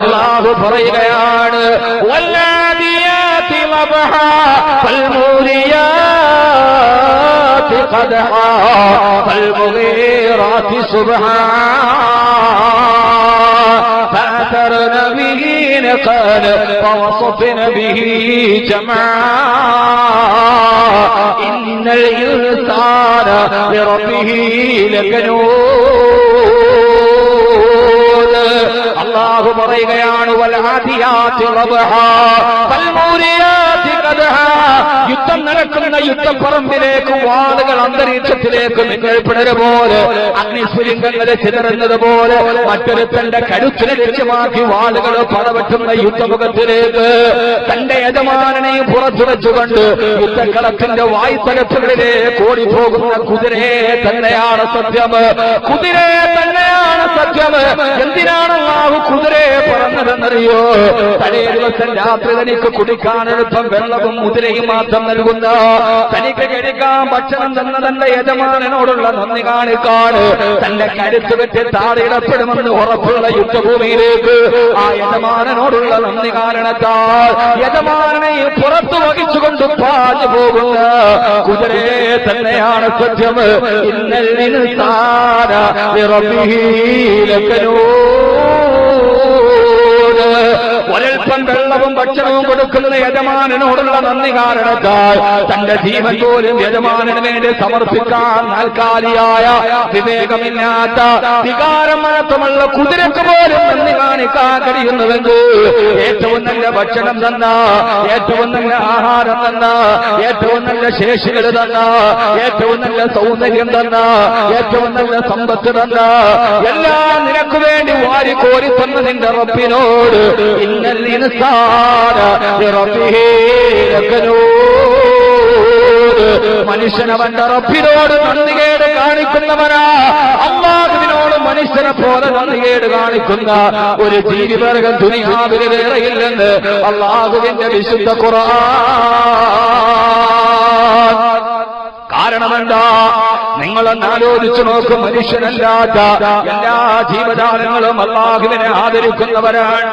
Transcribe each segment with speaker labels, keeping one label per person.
Speaker 1: അള്ളാഹു പറയുകയാണ് വല്ലാദിയാതി ലബഹ ഫൽമൂരിയാതി ഖദഹ ഫൽമുഗീറാതി സുബ്ഹാ فأثرن به نقال فوصفن به جمعا إن الإنسان لربه لكنود അള്ളാഹു പറയുകയാണ് യുദ്ധം നടക്കുന്ന യുദ്ധപ്പറമ്പിലേക്ക് വാളുകൾ അന്തരീക്ഷത്തിലേക്ക് നിങ്ങൾ പോലെ അഗ്നിസ്ഫുലിംഗങ്ങളെ ചിതറുന്നത് പോലെ മറ്റൊരുത്തന്റെ കരുത്തിനെ ലക്ഷ്യമാക്കി വാളുകൾ പടവെട്ടുന്ന യുദ്ധമുഖത്തിലേക്ക് തന്റെ യജമാനനെയും പുറത്തു വെച്ചുകൊണ്ട് യുദ്ധക്കളത്തിന്റെ വായ്ത്തലത്തുകളിലേക്ക് ഓടിപ്പോകുന്ന കുതിരയെ തന്നെയാണ് സത്യം. കുതിരയെ തന്നെയാണ് സത്യം? എന്തിനാണ് അള്ളാഹു കുതിരയെ പറഞ്ഞതെന്നറിയോ? തലേ ദിവസം രാത്രി തനിക്ക് കുടിക്കാൻ വെള്ളവും മുതിരയും മാത്രം നൽകുന്ന തനിക്ക് കഴിക്കാൻ ഭക്ഷണം തന്ന തന്റെ യജമാനനോടുള്ള നന്ദി കാണിക്കാണ് തന്റെ കരുത്ത് വെച്ച് താടിയിടപ്പെടുമെന്ന് ഉറപ്പുള്ള യുദ്ധഭൂമിയിലേക്ക് ആ യജമാനനോടുള്ള നന്ദി കാരണത്താൽ യജമാനനെ പുറത്തു വഹിച്ചുകൊണ്ട് പാഞ്ഞു പോകുന്ന കുതിരയെ തന്നെയാണ് സത്യം. ഇന്നൽ ഇൻസാന لربه ലകനൂദ്. ഒരൽപ്പം വെള്ളവും ഭക്ഷണവും കൊടുക്കുന്ന യജമാനനോടുള്ള നന്ദി കാരണത്താൽ തന്റെ ജീവൻ പോലും യജമാനന് വേണ്ടി സമർപ്പിക്കാൻ നാൽക്കാലിയായ വിവേകമില്ലാത്ത വികാരം മാത്രമുള്ള കുതിരക്ക് പോലും നന്ദി കാണിക്കാൻ കഴിയുന്നുവെങ്കിൽ ഏറ്റവും നല്ല ഭക്ഷണം തന്ന ഏറ്റവും നല്ല ആഹാരം തന്ന ഏറ്റവും നല്ല ശേഷികൾ തന്ന ഏറ്റവും നല്ല സൗന്ദര്യം തന്ന ഏറ്റവും നല്ല സമ്പത്ത് തന്ന എല്ലാം നിനക്ക് വേണ്ടി വാരി കോരി തന്ന നിന്റെ റബ്ബിനോട് ഇന്നൽ അവന്റെ റബ്ബിനോട് നന്ദികേട് കാണിക്കുന്നവനാ മനുഷ്യനെ പോലെ നന്ദികേട് കാണിക്കുന്ന ഒരു ജീവിവർഗം ദുനിയാവിന് വേറെയില്ലെന്ന് അള്ളാഹുവിന്റെ വിശുദ്ധ ഖുർആൻ. കാരണമെന്താ? നിങ്ങളൊന്ന് ആലോചിച്ചു നോക്കും മനുഷ്യനല്ലാത്ത എല്ലാ ജീവജാലങ്ങളും അള്ളാഹുവിനെ ആദരിക്കുന്നവരാണ്.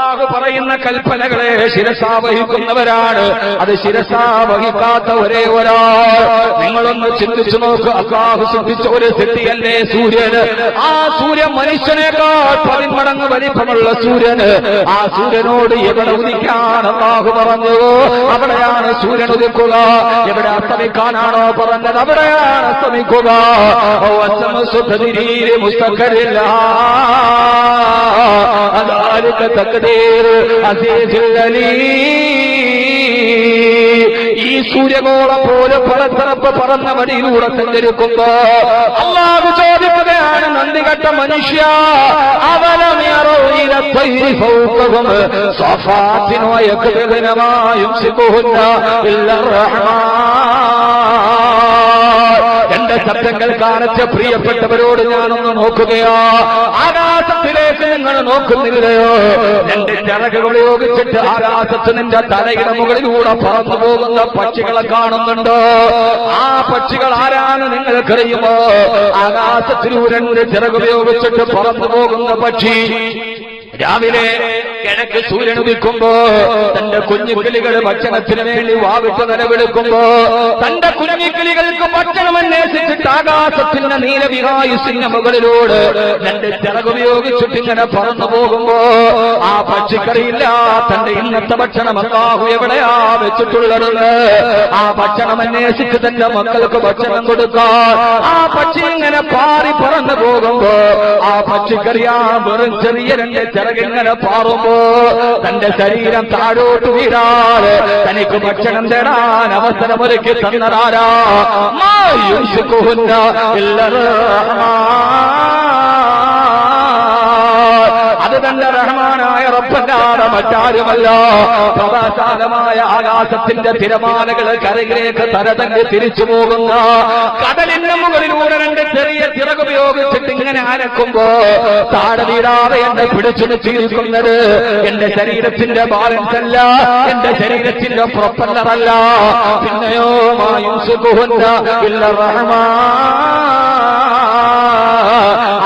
Speaker 1: അള്ളാഹു പറയുന്ന കൽപ്പനകളെ ശിരസാവഹിക്കുന്നവരാണ് അത് ശിരസാ വഹിക്കാത്ത ഒരേ ഒരാൾ. നിങ്ങളൊന്ന് ചിന്തിച്ചു നോക്ക്. അള്ളാഹു ശ്രദ്ധിച്ച ഒരു സ്ഥിതിയല്ലേ സൂര്യന്? ആ സൂര്യൻ മനുഷ്യനേക്കാൾ പതിന്മടങ്ങ് വലിപ്പമുള്ള സൂര്യന്. ആ സൂര്യനോട് എവിടെ ഉദിക്കാൻ അള്ളാഹു പറഞ്ഞു? അവിടെയാണ് സൂര്യൻ ഉദിക്കുക. എവിടെ അസ്തമിക്കാനാണോ പറഞ്ഞത്? അവിടെയാണ് അസ്തമിക്കുക. ഓ അസ്തമസു തദ്രീരി അലീം ഈ സൂര്യകോളം പോലെ പലതരപ്പ് പറന്ന വടിയിലൂടെ സഞ്ചരിക്കുമ്പോ അള്ളാഹു ചോദിക്കുകയാണ് നന്ദി കെട്ട മനുഷ്യ സ്വഫാത്തിനോയമായും എന്റെ ശബ്ദങ്ങൾ കാണിച്ച പ്രിയപ്പെട്ടവരോട് ഞാനൊന്ന് നോക്കുകയോ. ആകാശത്തിലേക്ക് നിങ്ങൾ നോക്കുന്നില്ലയോ? എന്റെ ചിറകുകൾ ഉപയോഗിച്ചിട്ട് ആകാശത്ത് നിന്റെ തലയുടെ മുകളിലൂടെ പറന്നു പോകുന്ന പക്ഷികളെ കാണുന്നുണ്ടോ? ആ പക്ഷികൾ ആരാണ് നിങ്ങൾക്കറിയുമോ? ആകാശത്തിലൂടെ ചിറകുപയോഗിച്ചിട്ട് പറന്നു പോകുന്ന പക്ഷി രാവിലെ കിഴക്ക് സൂര്യൻ ഉദിക്കുമ്പോ തന്റെ കുഞ്ഞുകിളികൾ ഭക്ഷണത്തിന് വേണ്ടി വാവിട്ട് നിലവിളിക്കുമ്പോ തന്റെ കുഞ്ഞുകിളികൾക്ക് ഭക്ഷണം അന്വേഷിച്ചിട്ട് ആകാശത്തിന്റെ നീലവിഹായുസിന്റെ മുകളിലൂടെ രണ്ട് ചിറകുപയോഗിച്ചിട്ട് ഇങ്ങനെ പറന്നു പോകുമ്പോ ആ പക്ഷിക്കറിയില്ല തന്റെ ഇന്നത്തെ ഭക്ഷണം അല്ലാഹു എവിടെയാ വെച്ചിട്ടുള്ളത് ആ ഭക്ഷണം അന്വേഷിച്ച് തന്റെ മക്കൾക്ക് ഭക്ഷണം കൊടുക്കാൻ ആ പക്ഷി ഇങ്ങനെ പാറി പറന്നു പോകുമ്പോ ആ പക്ഷിക്കറിയാ വെറും ചെറിയ രണ്ട് ചിറകിങ്ങനെ പാറുമ്പോ തന്റെ ശരീരം താഴോട്ട് വീഴാറ് തനിക്ക് ഭക്ഷണം തേടാൻ അവസരമൊരുക്കി തന്നതാരാ? അത് തന്റെ റഹ്മാനായ റബ്ബല്ലാതെ മറ്റാരുമല്ല പ്രഭാശാലമായ ആകാശത്തിന്റെ തിരമാലകൾ കരയിലേക്ക് തരതങ്ങ് തിരിച്ചു പോകുന്ന കടലിന്റെ മുകളിലൂടെ രണ്ട് ചെറിയ ചിറകുപയോഗിച്ചിട്ട് ഇങ്ങനെ അരക്കുമ്പോ താഴെ വീടാതെ എന്നെ പിടിച്ചു നിൽക്കുന്നത് എന്റെ ശരീരത്തിന്റെ ബാലൻസ് അല്ല. എന്റെ ശരീരത്തിന്റെ പ്രൊപ്പല്ലറല്ല പിന്നെയോ മായുസുകുഹുന്ന ഇല്ല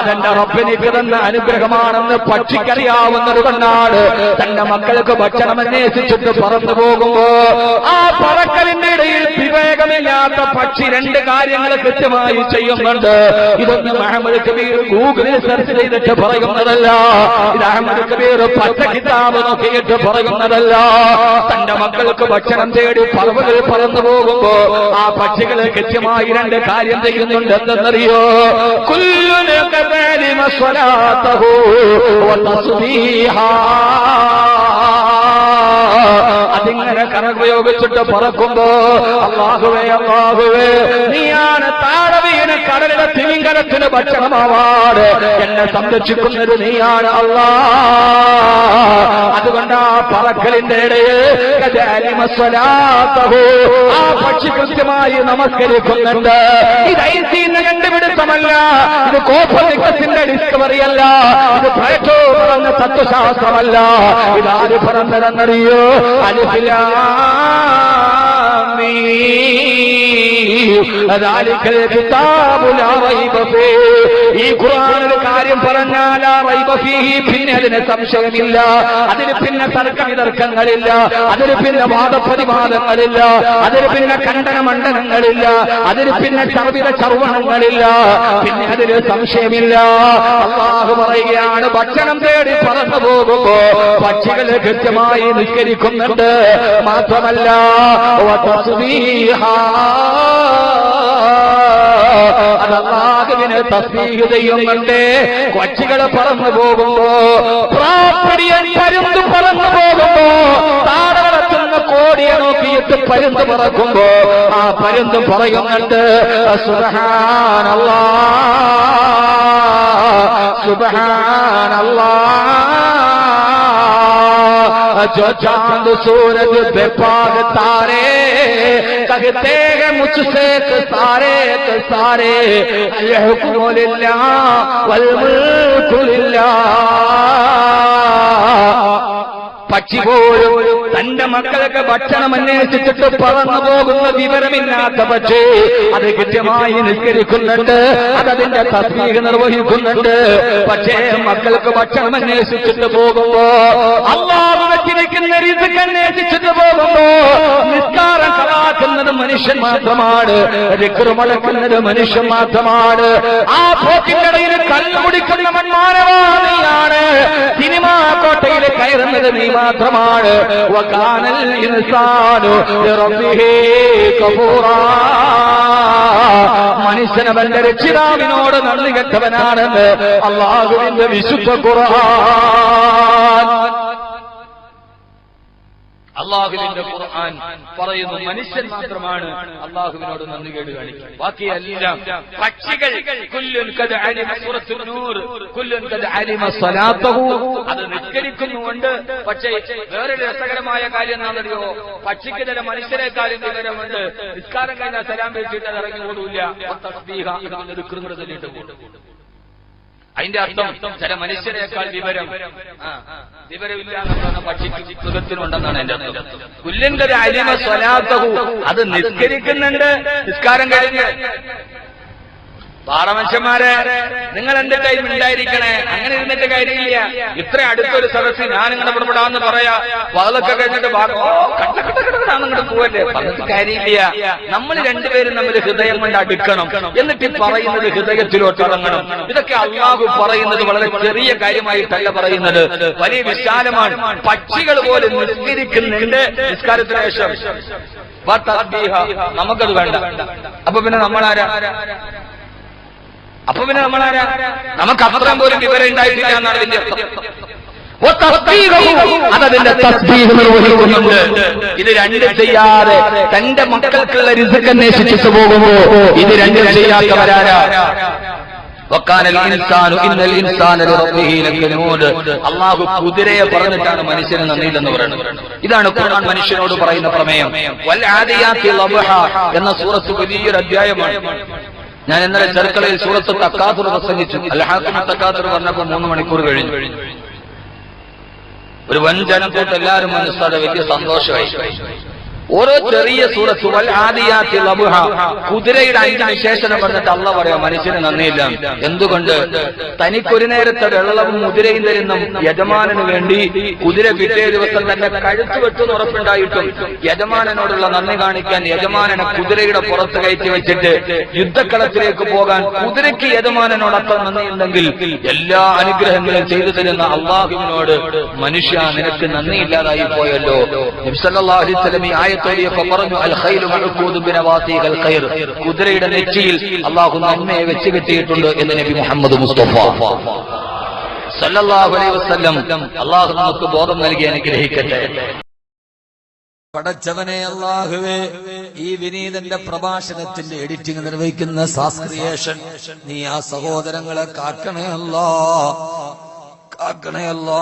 Speaker 1: അതെന്റെ റബ്ബിന് തന്ന അനുഗ്രഹമാണെന്ന് പക്ഷിക്കറിയാവുന്നത് കൊണ്ടാണ് തന്റെ മക്കൾക്ക് ഭക്ഷണം അന്വേഷിച്ചിട്ട് പറന്നു പോകുമ്പോ ആ പറക്കലിന്റെ ഇടയിൽ വിവേകമില്ലാത്ത പക്ഷി രണ്ട് കാര്യങ്ങൾ കൃത്യമായി ചെയ്യുന്നുണ്ട്. ഇതൊന്നും അഹമ്മദ് കബീർ ഗൂഗിളിൽ സെർച്ച് ചെയ്തിട്ട് പറയുന്നതല്ല. ഇത് അഹമ്മദ് കബീർ പച്ച കിതാബ് നോക്കിയിട്ട് പറയുന്നതല്ല. തന്റെ മക്കൾക്ക് ഭക്ഷണം തേടി പറവുകൾ പറന്നു പോകുമ്പോ ആ പക്ഷികൾ കൃത്യമായി രണ്ട് കാര്യം ചെയ്യുന്നുണ്ട് എന്തെന്നറിയോ കുല്ലുന് കദാലിമ صلاته വതസ്ബീഹാ അതിങ്ങനെ കരകുപയോഗിച്ചിട്ട് പറക്കുമ്പോ അള്ളാഹുവേ അള്ളാഹുവേ നീയാണ് താഴെ വീണ് കടലിലെ തിമിങ്കലത്തിന് ഭക്ഷണമാവാട് എന്നെ സംരക്ഷിക്കുന്നത് നീയാണ് അള്ളാ. അതുകൊണ്ട് ആ പറക്കലിന്റെ ഇടയിൽ. ആ പക്ഷി കൃത്യമായി നമസ്കരിക്കുന്നുണ്ട് ഇത് ഐസീന്ന് കണ്ടുപിടുത്തമല്ല. ഇത് കോപ്പലിക്കത്തിന്റെ ഡിസ്കവറി അല്ല ഇത് പ്രേറ്റോ പറഞ്ഞ തത്വശാസ്ത്രമല്ല. ഇത് ആര് പറഞ്ഞതെന്നറിയോ ഈ ഖുർആനിൽ കാര്യം പറഞ്ഞാൽ പിന്നെ അതിന് സംശയമില്ല. അതിന് പിന്നെ തർക്ക വിതർക്കങ്ങളില്ല. അതിന് പിന്നെ വാദപ്രതിവാദങ്ങളില്ല. അതിന് പിന്നെ ഖണ്ഡന മണ്ഡലങ്ങളില്ല അതിന് പിന്നെ ചർവിത ചർവണങ്ങളില്ല. പിന്നെ അതിന് സംശയമില്ല. അള്ളാഹു പറയുകയാണ് ഭക്ഷണം തേടി പറന്നു പോകുമ്പോ പക്ഷികൾ കൃത്യമായി നിസ്കരിക്കുന്നുണ്ട്. മാത്രമല്ല അള്ളാഹുവിന് തസ്ബീഹ് ചെയ്യുന്നുണ്ട് കൊച്ചികൾ പറന്നു പോകുമ്പോ പ്രാപ്പടിയൻ പരുന്ത് പറന്നു പോകുമ്പോ താഴെ കോടിയെ നോക്കിയിട്ട് പരുന്ത് പറക്കുമ്പോ ആ പരുന്ത് പറയുന്നുണ്ട് സുബ്ഹാനല്ലാ സുബ്ഹാനല്ലാ. जो चांद सूरज बेपाग तारे कहते हैं मुझसे कि सारे के सारे ये हुक्म लिल्लाह वल मुल्कु लिल्लाह പക്ഷി പോലും തന്റെ മക്കൾക്ക് ഭക്ഷണം അന്വേഷിച്ചിട്ട് പറന്നു പോകുന്ന വിവരമില്ലാത്ത പക്ഷേ അത് കൃത്യമായി നിസ്കരിക്കുന്നുണ്ട് അതതിന്റെ തസ്മീക നിർവഹിക്കുന്നുണ്ട് പക്ഷേ മക്കൾക്ക് ഭക്ഷണം അന്വേഷിച്ചിട്ട് പോകുമ്പോ അള്ളാഹു വെച്ചിരിക്കുന്ന രിസ്ക് അന്വേഷിച്ചിട്ട് പോകുമ്പോ നിസ്കാരം കളാക്കുന്നത് മനുഷ്യൻ മാത്രമാണ്. രിക്കുമടക്കുന്നത് മനുഷ്യൻ മാത്രമാണ്. ആ പോക്കിനിടയിൽ കല്ലുപിടിക്കുന്ന കുടിക്കുന്ന മൺമാനവാദിയാണ് സിനിമാ കോട്ടയിൽ കയറുന്നത് നീ മാത്രമാണ്. വകാനൽ ഇൻസാനു മനുഷ്യനവന്റെ രക്ഷിതാവിനോട് നന്ദി കെട്ടവനാണെന്ന് അള്ളാഹുവിന്റെ വിശുദ്ധ ഖുർആൻ. അള്ളാഹുവിന്റെ ഖുർആൻ പറയുന്നു മനുഷ്യൻ മാത്രമാണ് അള്ളാഹുവിനോട് നന്ദി കേട് കാണിക്കുക. ബാക്കിയെല്ലാം പക്ഷികൾ. അത് നിസ്കരിക്കുന്നുണ്ട് പക്ഷേ വേറൊരു രസകരമായ കാര്യം എന്താണെന്നറിയോ? പക്ഷിക്ക് ചില മനുഷ്യരെക്കാളും വിവരമുണ്ട്. നിസ്കാരം കഴിഞ്ഞാൽ സലാം വെച്ചിട്ട് ഇറങ്ങി ഓടൂല തസ്ബീഹ ഇത് ദിക്റുകൾ തന്നിട്ട് പോകും അതിന്റെ അർത്ഥം ചില മനുഷ്യരെക്കാൾ വിവരം. ആ, വിവരമില്ല എന്ന് പറഞ്ഞ പക്ഷിക്ക് മൃഗത്തിനുണ്ടെന്നാണ് എന്റെ ഒരു അലിമ സ്വലാത്തഹു അത് നിസ്കരിക്കുന്നുണ്ട് നിസ്കാരം കഴിഞ്ഞ് പാറമനുഷ്യന്മാരെ നിങ്ങൾ എന്റെ ടൈം ഉണ്ടായിരിക്കണേ? അങ്ങനെ ഇരുന്നിട്ട് കാര്യമില്ല. ഇത്ര അടുത്തൊരു സദസ്സിൽ ഞാൻ ഇങ്ങനെ പുറപ്പെടാന്ന് പറയാ. വാതൊക്കെ കഴിഞ്ഞിട്ട് നിങ്ങളുടെ പോവല്ലേ? പറഞ്ഞിട്ട് കാര്യമില്ല. നമ്മൾ രണ്ടുപേരും തമ്മിൽ ഹൃദയം കൊണ്ട് അടുക്കണം. എന്നിട്ട് പറയുന്നത് ഹൃദയത്തിലോട്ട് ഇറങ്ങണം. ഇതൊക്കെ അള്ളാഹു പറയുന്നത് വളരെ ചെറിയ കാര്യമായിട്ടല്ല പറയുന്നത്. വലിയ വിശാലമാണ്. പക്ഷികൾ പോലെ നിസ്കരിക്കുന്നുണ്ട്. നിസ്കാരത്തിന് ശേഷം. നമുക്കത് വേണ്ട. അപ്പൊ പിന്നെ നമ്മളാരാ? അപ്പൊ പിന്നെ നമ്മളാരാ? നമുക്ക് അത്രയും പോലും വിവരം ഉണ്ടായിട്ടില്ല എന്നാണ് ഇതിന്റെ ഇത് രണ്ടും ചെയ്യാതെ തന്റെ മക്കൾക്കുള്ള രിസുക്ക് അന്വേഷിച്ചിട്ട് പോകുമ്പോ ഇത് രണ്ടും ചെയ്യാത്തവരാരാ? അള്ളാഹു കുതിരയെ പറഞ്ഞിട്ടാണ് മനുഷ്യന് നന്ദിയില്ലെന്ന് പറയുന്നത്. ഇതാണ് ഖുർആൻ മനുഷ്യനോട് പറയുന്ന പ്രമേയം. എന്ന സൂറത്ത് വലിയൊരു അധ്യായമാണ്. ഞാൻ ഇന്നലെ ചെറുക്കളയിൽ സൂറത്ത് തക്കാത്തുർ പ്രസംഗിച്ചു. അൽഹാഖിന് തക്കാത്തുർ പറഞ്ഞപ്പോൾ മൂന്ന് മണിക്കൂർ കഴിഞ്ഞു. ഒരു വൻ ജനക്കൂട്ട് എല്ലാവരും മനസ്സിലാതെ വലിയ സന്തോഷമായി. ഓരോ ചെറിയ സൂറത്ത് വൽ ആദിയാത്തി ലബുഹ കുതിരയുടെ അഞ്ച് വിശേഷണം പറഞ്ഞിട്ട് അള്ള പറയാ മനുഷ്യന് നന്ദിയില്ല. എന്തുകൊണ്ട്? തനിക്കൊരു നേരത്തെ വെള്ളവും മുതിരയും തരുന്ന യജമാനന് വേണ്ടി കുതിര പിറ്റേ ദിവസം തന്നെ കഴുത്തു വെട്ടുന്ന ഉറപ്പുണ്ടായിട്ടും യജമാനനോടുള്ള നന്ദി കാണിക്കാൻ യജമാനനെ കുതിരയുടെ പുറത്ത് കയറ്റി വെച്ചിട്ട് യുദ്ധക്കളത്തിലേക്ക് പോകാൻ കുതിരയ്ക്ക് യജമാനനോട് അത്ര നന്ദിയുണ്ടെങ്കിൽ എല്ലാ അനുഗ്രഹങ്ങളും ചെയ്തു തരുന്ന അള്ളാഹുവിനോട് മനുഷ്യ നിനക്ക് നന്ദിയില്ലാതായി പോയല്ലോ. നബിസല്ലാ അലൈഹി ഈ ആയത്തോടിയൊക്കെ പറഞ്ഞു അൽ ബിനവാസികൾ ഖൈർ. കുതിരയുടെ നെറ്റിയിൽ അള്ളാഹു നമ്മെ വെച്ച് കെട്ടിയിട്ടുണ്ട് എന്ന് നബി മുഹമ്മദ് മുസ്തഫ. സല്ലല്ലാഹു അലൈഹി വസല്ലം അള്ളാഹു നമുക്ക് ബോധം നൽകി അനുഗ്രഹിക്കട്ടെ.
Speaker 2: പടച്ചവനെ അള്ളാഹുവേ ഈ വിനീതന്റെ പ്രഭാഷണത്തിന്റെ എഡിറ്റിംഗ് നിർവഹിക്കുന്ന സാസ്ക്രിയേഷൻ നീ ആ സഹോദരങ്ങളെ കാക്കണേ അല്ലാ കാക്കണേ അല്ലാ.